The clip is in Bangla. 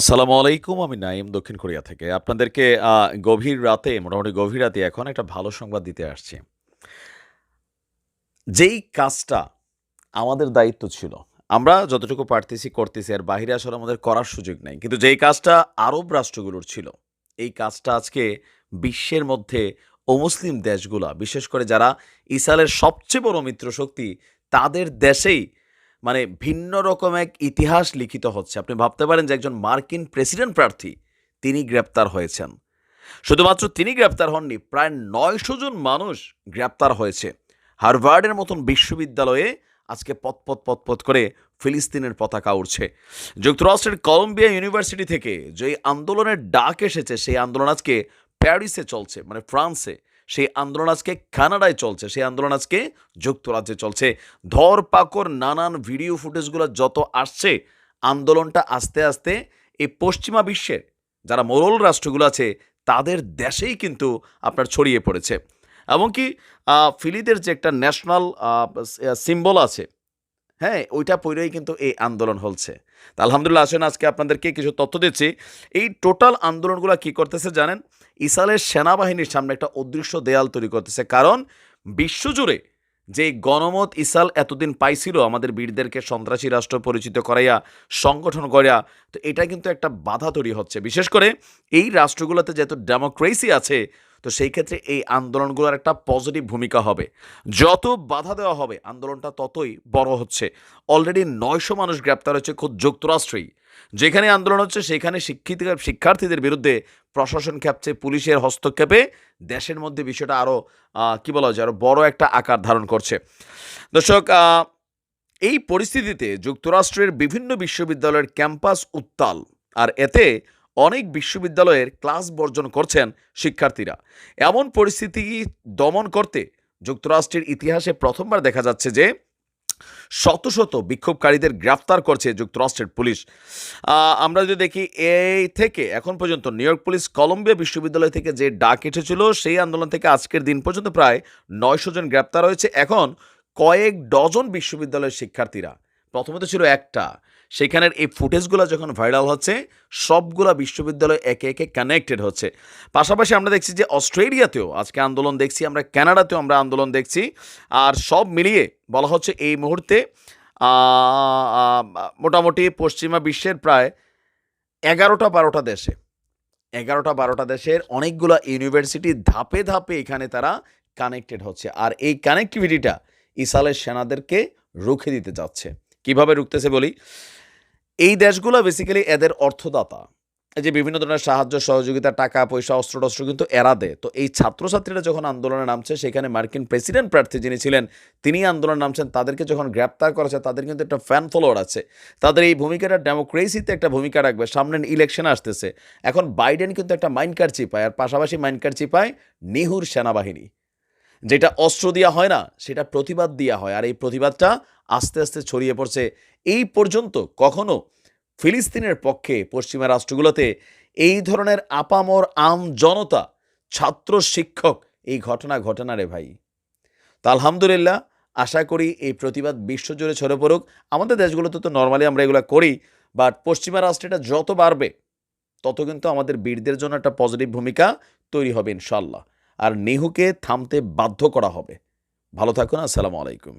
আসসালামু আলাইকুম, আমি নাইম দক্ষিণ কোরিয়া থেকে। আপনাদেরকে গভীর রাতে, মোটামুটি গভীর রাতে এখন একটা ভালো সংবাদ দিতে আসছি। যেই কাজটা আমাদের দায়িত্ব ছিল, আমরা যতটুকু পারতেছি করতেছি, আর বাহিরে আসলে আমাদের করার সুযোগ নাই। কিন্তু যেই কাজটা আরব রাষ্ট্রগুলোর ছিল, এই কাজটা আজকে বিশ্বের মধ্যে অমুসলিম দেশগুলা, বিশেষ করে যারা ইসরায়েলের সবচেয়ে বড় মিত্র শক্তি তাদের দেশেই মানে ভিন্ন রকম এক ইতিহাস লিখিত হচ্ছে। আপনি ভাবতে পারেন যে একজন মার্কিন প্রেসিডেন্ট প্রার্থী, তিনি গ্রেপ্তার হয়েছেন। শুধুমাত্র তিনি গ্রেপ্তার হননি, প্রায় নয়শো জন মানুষ গ্রেপ্তার হয়েছে। হার্ভার্ডের মতন বিশ্ববিদ্যালয়ে আজকে পথপথ পথপথ করে ফিলিস্তিনের পতাকা উঠছে যুক্তরাষ্ট্রের কলম্বিয়া ইউনিভার্সিটি থেকে যে আন্দোলনের ডাক এসেছে, সেই আন্দোলন আজকে প্যারিসে চলছে মানে ফ্রান্সে। সেই আন্দোলন আজকে কানাডায় চলছে, সেই আন্দোলন আজকে যুক্তরাজ্যে চলছে। ধর পাকর নানান ভিডিও ফুটেজগুলো যত আসছে, আন্দোলনটা আস্তে আস্তে এই পশ্চিমা বিশ্বের যারা মোরল রাষ্ট্রগুলো আছে, তাদের দেশেই কিন্তু আপনার ছড়িয়ে পড়েছে। এমনকি ফিলিদের যে একটা ন্যাশনাল সিম্বল আছে হ্যাঁ ওইটা পরেই কিন্তু এই আন্দোলন হচ্ছে তা আলহামদুলিল্লাহ, আসেন আজকে আপনাদেরকে কিছু তথ্য দিচ্ছি। এই টোটাল আন্দোলনগুলো কি করতেছে জানেন? ইসরায়েলের সেনাবাহিনীর সামনে একটা অদৃশ্য দেয়াল তৈরি করতেছে। কারণ বিশ্বজুড়ে যে গণমত ইসাল এতদিন পাইছিল আমাদের বীরদেরকে সন্ত্রাসী রাষ্ট্র পরিচিত করাইয়া, সংগঠন করিয়া, তো এটা কিন্তু একটা বাধা তৈরি হচ্ছে। বিশেষ করে এই রাষ্ট্রগুলোতে যেহেতু ডেমোক্রেসি আছে তো সেই ক্ষেত্রে এই আন্দোলনগুলোর একটা পজিটিভ ভূমিকা হবে। যত বাধা দেওয়া হবে, আন্দোলনটা ততই বড় হচ্ছে। অলরেডি নয়শো মানুষ গ্রেপ্তার হচ্ছে খোদ যুক্তরাষ্ট্রেই। যেখানে আন্দোলন হচ্ছে, সেখানে শিক্ষিত শিক্ষার্থীদের বিরুদ্ধে প্রশাসন খেপছে পুলিশের হস্তক্ষেপে দেশের মধ্যে বিষয়টা আরও কী বলা যায় আরও বড় একটা আকার ধারণ করছে। দর্শক এই পরিস্থিতিতে যুক্তরাষ্ট্রের বিভিন্ন বিশ্ববিদ্যালয়ের ক্যাম্পাস উত্তাল। আর এতে অনেক বিশ্ববিদ্যালয়ের ক্লাস বর্জন করছেন শিক্ষার্থীরা। এমন পরিস্থিতি দমন করতে যুক্তরাষ্ট্রের ইতিহাসে প্রথমবার দেখা যাচ্ছে যে শত শত বিক্ষোভকারীদের গ্রেফতার করছে যুক্তরাষ্ট্রের পুলিশ। আমরা যদি দেখি এই থেকে এখন পর্যন্ত নিউ ইয়র্ক পুলিশ কলম্বিয়া বিশ্ববিদ্যালয় থেকে যে ডাক এসেছিল, সেই আন্দোলন থেকে আজকের দিন পর্যন্ত প্রায় নয়শো জন গ্রেপ্তার হয়েছে। এখন কয়েক ডজন বিশ্ববিদ্যালয়ের শিক্ষার্থীরা প্রথমত ছিল একটা। সেখানের এই ফুটেজগুলো যখন ভাইরাল হচ্ছে, সবগুলা বিশ্ববিদ্যালয় একে একে কানেক্টেড হচ্ছে। পাশাপাশি আমরা দেখছি যে অস্ট্রেলিয়াতেও আজকে আন্দোলন দেখছি, আমরা কানাডাতেও আমরা আন্দোলন দেখছি। আর সব মিলিয়ে বলা হচ্ছে এই মুহূর্তে মোটামুটি পশ্চিমা বিশ্বের প্রায় এগারোটা বারোটা দেশে, এগারোটা বারোটা দেশের অনেকগুলো ইউনিভার্সিটি ধাপে ধাপে এখানে তারা কানেক্টেড হচ্ছে। আর এই কানেক্টিভিটিটা ইসালের সেনাদেরকে রুখে দিতে যাচ্ছে। কীভাবে রুখতেছে বলি? এই দেশগুলো বেসিক্যালি এদের অর্থদাতা। যে বিভিন্ন ধরনের সাহায্য, সহযোগিতা, টাকা, পয়সা অস্ত্র টস্ত্র কিন্তু এরা দেয়। তো এই ছাত্রছাত্রীরা যখন আন্দোলনে নামছে, সেখানে মার্কিন প্রেসিডেন্ট প্রার্থী যিনি ছিলেন, তিনি আন্দোলনে নামছেন, তাদেরকে যখন গ্রেপ্তার করা হচ্ছে তাদের কিন্তু একটা ফ্যান ফলোয়ার আছে। তাদের এই ভূমিকাটা ডেমোক্রেসিতে একটা ভূমিকা রাখবে সামনে ইলেকশন আসতেছে। এখন বাইডেন কিন্তু একটা মাইন্ড কার্ড চিপায়, আর পাশাপাশি মাইন্ড কার্ড চিপায় নিহুর সেনাবাহিনী। যেটা অস্ত্র দেওয়া হয় না, সেটা প্রতিবাদ দেওয়া হয়, আর এই প্রতিবাদটা আস্তে আস্তে ছড়িয়ে পড়ছে। এই পর্যন্ত কখনো ফিলিস্তিনের পক্ষে পশ্চিমা রাষ্ট্রগুলোতে এই ধরনের আপামর আম জনতা, ছাত্র শিক্ষক এই ঘটনা ঘটনা রে ভাই। তা আলহামদুলিল্লাহ, আশা করি এই প্রতিবাদ বিশ্বজুড়ে ছড়ে পড়ুক। আমাদের দেশগুলোতে তো নর্মালি আমরা এগুলো করি বাট পশ্চিমা রাষ্ট্রে এটা যত বাড়বে, তত কিন্তু আমাদের বীরদের জন্য একটা পজিটিভ ভূমিকা তৈরি হবে ইনশাল্লাহ আর নেহুকে থামতে বাধ্য করা হবে। ভালো থাকুন, আসসালামু আলাইকুম।